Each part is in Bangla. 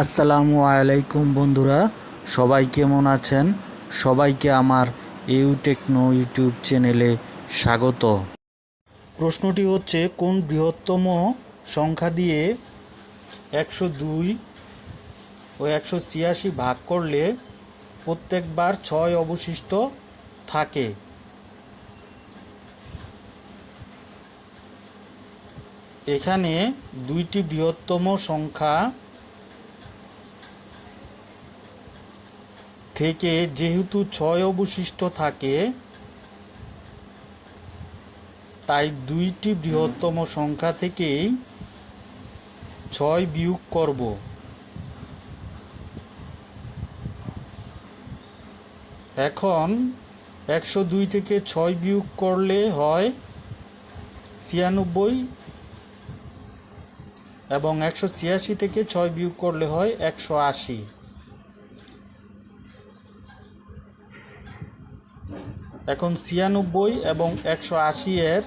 আসসালামু আলাইকুম বন্ধুরা, সবাই কেমন আছেন? সবাইকে আমার ইউ টেকনো ইউটিউব চ্যানেলে স্বাগত। প্রশ্নটি হচ্ছে, কোন বৃহত্তম সংখ্যা দিয়ে একশো দুই ও একশো ছিয়াশি ভাগ করলে প্রত্যেকবার ছয় অবশিষ্ট থাকে? এখানে দুইটি বৃহত্তম সংখ্যা থেকে যেহেতু ছয় অবশিষ্ট থাকে, তাই দুইটি বৃহত্তম সংখ্যা থেকেই ছয় বিয়োগ করব। এখন একশো দুই থেকে ছয় বিয়োগ করলে হয় ছিয়ানব্বই এবং একশো ছিয়াশি থেকে ছয় বিয়োগ করলে হয় একশো আশি। এখন ছিয়ানব্বই এবং একশো আশি এর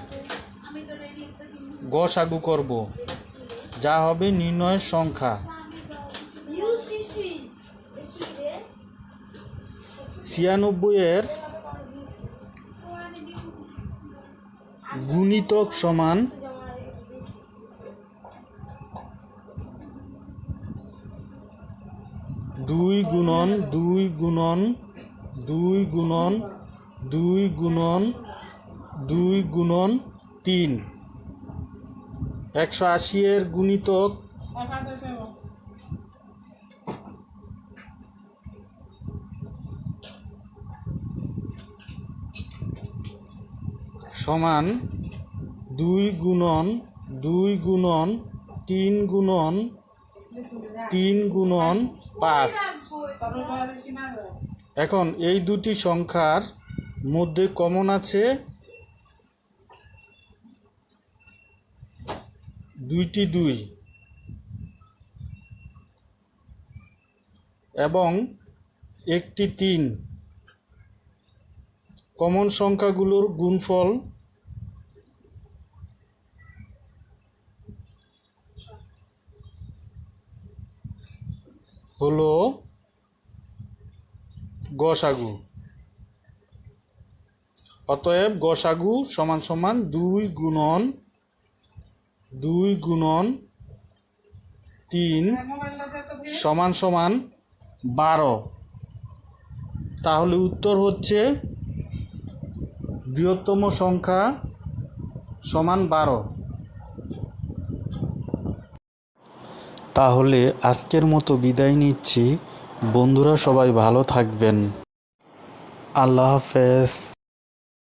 গসাগু করব। যা হবে নির্ণয়ের সংখ্যা। ছিয়ানব্বই এর গুণিতক সমান দুই গুণন দুই গুণন দুই গুণন দুই গুণন দুই গুণন তিন। একশো আশি এর গুণিতক সমান দুই গুণন দুই গুণন, তিন গুণন তিন গুণন পাঁচ। এখন এই দুটি সংখ্যার মধ্যে কমন আছে দুইটি দুই। এবং একটি তিন। কমন সংখ্যাগুলোর গুণফল হলো গসাগু। অতএব গসাগু সমান সমান দুই গুণন দুই গুণন তিন সমান সমান বারো। তাহলে উত্তর হচ্ছে বৃহত্তম সংখ্যা সমান বারো। তাহলে আজকের মতো বিদায় নিচ্ছি। বন্ধুরা সবাই ভালো থাকবেন। আল্লাহ হাফেজ।